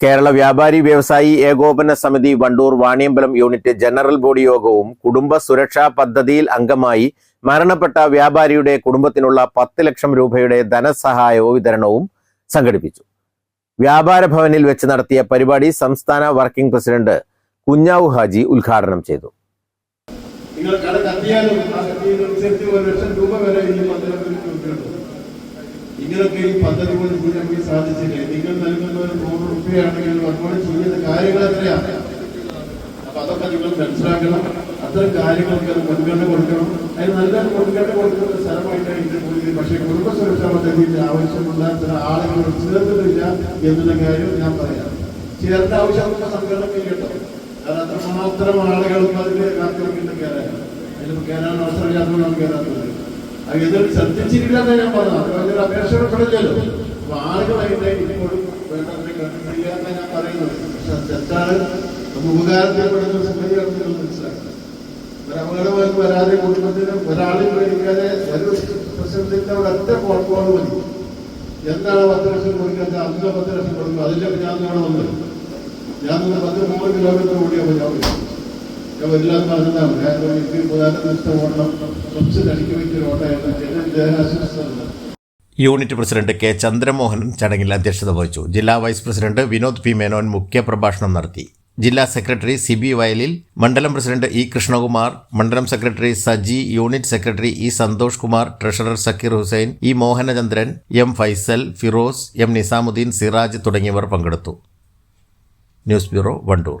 Kerala Vyapari Vyavasayi Ekopana Samithi Vandoor Vaniyambalam unit general body യോഗവും കുടുംബ സുരക്ഷാ പദ്ധതിയിൽ അംഗമായി മരണപ്പെട്ട വ്യാപാരിയുടെ കുടുംബത്തിനുള്ള പത്ത് ലക്ഷം രൂപയുടെ ധനസഹായവും വിതരണവും സംഘടിപ്പിച്ചു. വ്യാപാര ഭവനിൽ വെച്ച് നടത്തിയ പരിപാടി സംസ്ഥാന വർക്കിംഗ് പ്രസിഡന്റ് കുഞ്ഞാവു ഹാജി ഉദ്ഘാടനം ചെയ്തു. നിങ്ങൾ കട ആ കത്തിയതനുസരിച്ച് ഒരു ലക്ഷം രൂപ വരെ ഈ മന്ദിരത്തിൽ ഇങ്ങനൊക്കെ ഈ പദ്ധതി കൊണ്ട് നമുക്ക് സാധിച്ചില്ലേ. നിങ്ങൾ നൽകുന്ന ഒരു നൂറ് രൂപയാണെങ്കിൽ അതുകൊണ്ട് ചെയ്യുന്ന കാര്യങ്ങൾ എത്രയാണ് അപ്പൊ അതൊക്കെ നിങ്ങൾ മനസ്സിലാക്കണം. അത്തരം കാര്യങ്ങളൊക്കെ അത് മുൻഗണന കൊടുക്കണം. അതിന് നല്ല മുൻഗണന കൊടുക്കുന്ന സ്ഥലമായിട്ടാണ് ഇത് പോയത് പക്ഷേ കുടുംബ സുരക്ഷാ പദ്ധതിയുടെ ആവശ്യമുള്ള ചില ആളുകൾ ചേർന്നിട്ടില്ല എന്നുള്ള കാര്യം ഞാൻ പറയാം. ചേർത്ത ആവശ്യമുള്ള സംഘടനയ്ക്ക് കേട്ടോ കാരണം അത്രമാത്രം ആളുകൾക്ക് അതിന്റെ കാത്തിരിക്കുന്ന കയറാൻ അതിന് കയറാൻ അവസരമില്ലാത്തതുകൊണ്ടാണ് കയറാത്തത് അത് ശ്രദ്ധിച്ചിരിക്കാതെ ശ്രദ്ധിച്ചിട്ടില്ല എന്ന് ഞാൻ പറഞ്ഞു. അപ്പോൾ വലിയൊരു അപേക്ഷ ഉൾപ്പെടില്ലല്ലോ അപ്പൊ ആളുകളായിട്ട് ഇപ്പോഴും ഞാൻ പറയുന്നത്. അത് തെറ്റാണ്. നമുക്ക് ഉപകാരത്തിൽപ്പെടുന്ന ഒരു അപകടമായി വരാതെ കുടുംബത്തിന് ഒരാളും മേടിക്കാതെ ഒരു പ്രശ്നത്തിന്റെ അവിടെ ഒറ്റ കോൾ മതി. എന്താണ് പത്ത് ലക്ഷം കൊടുക്കുന്നത് അന്ന് പത്ത് ലക്ഷം കൊടുക്കും. അതിന്റെ ഞാൻ ഇവിടെ വന്നത്. ഞാൻ പത്ത് നൂറ് കിലോമീറ്റർ ഓടിയാൽ വരും. ഞാൻ വരില്ലാന്ന് പറഞ്ഞതാണ് കാരണം എനിക്ക് പ്രധാന ഓടണം. കുറച്ച് തടിക്ക് വെച്ചൊരു ഓട്ടമായിരുന്നു. യൂണിറ്റ് പ്രസിഡന്റ് കെ ചന്ദ്രമോഹൻ ചടങ്ങിൽ അധ്യക്ഷത വഹിച്ചു. ജില്ലാ vice president Vinod P Menon മുഖ്യപ്രഭാഷണം നടത്തി. ജില്ലാ സെക്രട്ടറി സിബി വയലിൽ മണ്ഡലം പ്രസിഡന്റ് ഇ കൃഷ്ണകുമാർ മണ്ഡലം secretary Saji unit secretary E Santhosh Kumar treasurer Zakir Hussain E Mohanachandran M Faisal Firoz M Nizamuddin Siraj തുടങ്ങിയവർ പങ്കെടുത്തു. News bureau Wandoor.